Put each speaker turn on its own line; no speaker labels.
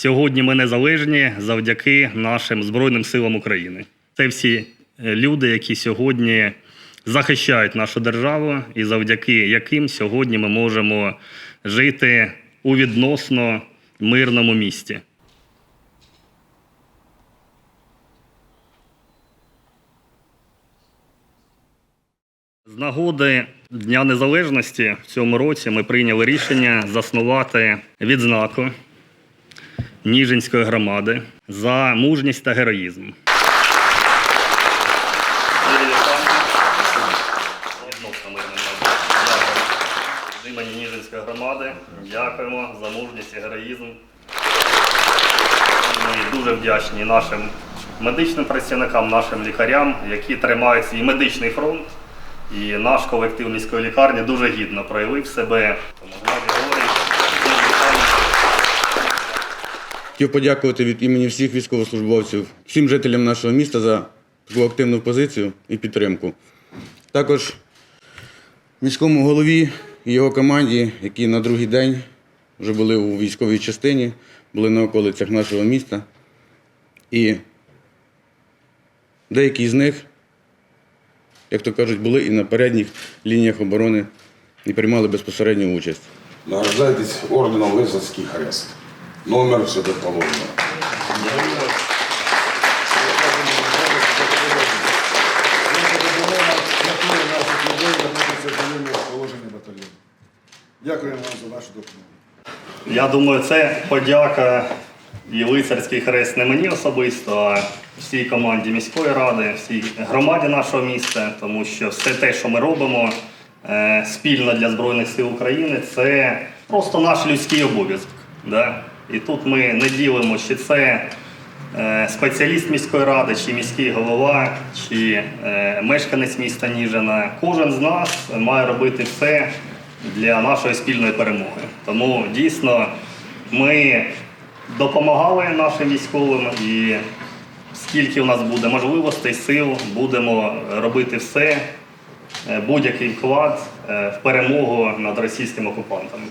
Сьогодні ми незалежні завдяки нашим Збройним силам України. Це всі е, люди, які сьогодні захищають нашу державу, і завдяки яким сьогодні ми можемо жити у відносно мирному місті. З нагоди Дня Незалежності в цьому році ми прийняли рішення заснувати відзнаку Ніжинської громади за мужність та героїзм. Від імені Ніжинської громади дякуємо за мужність і героїзм. Ми дуже вдячні нашим медичним працівникам, нашим лікарям, які тримають свій медичний фронт. І наш колектив міської лікарні дуже гідно проявив себе. Тому Геннадій Григорійович, дуже вітаю.
Хотів подякувати від імені всіх військовослужбовців, всім жителям нашого міста за таку активну позицію і підтримку. Також міському голові і його команді, які на другий день вже були у військовій частині, були на околицях нашого міста. І деякі з них, як то кажуть, були і на передніх лініях оборони і приймали безпосередню участь.
Награждаєтесь орденом Лисацький хрест. Номер
батальйону. Дякуємо вам за вашу допомогу.
Я думаю, це подяка і лицарський хрест не мені особисто, а всій команді міської ради, всій громаді нашого міста, тому що все те, що ми робимо е, спільно для Збройних сил України, це просто наш людський обов'язок. Да? І тут ми не ділимо, чи це е, спеціаліст міської ради, чи міський голова, чи е, мешканець міста Ніжина. Кожен з нас має робити все для нашої спільної перемоги. Тому дійсно ми допомагали нашим військовим і скільки у нас буде можливостей, сил, будемо робити все, е, будь-який вклад в перемогу над російськими окупантами.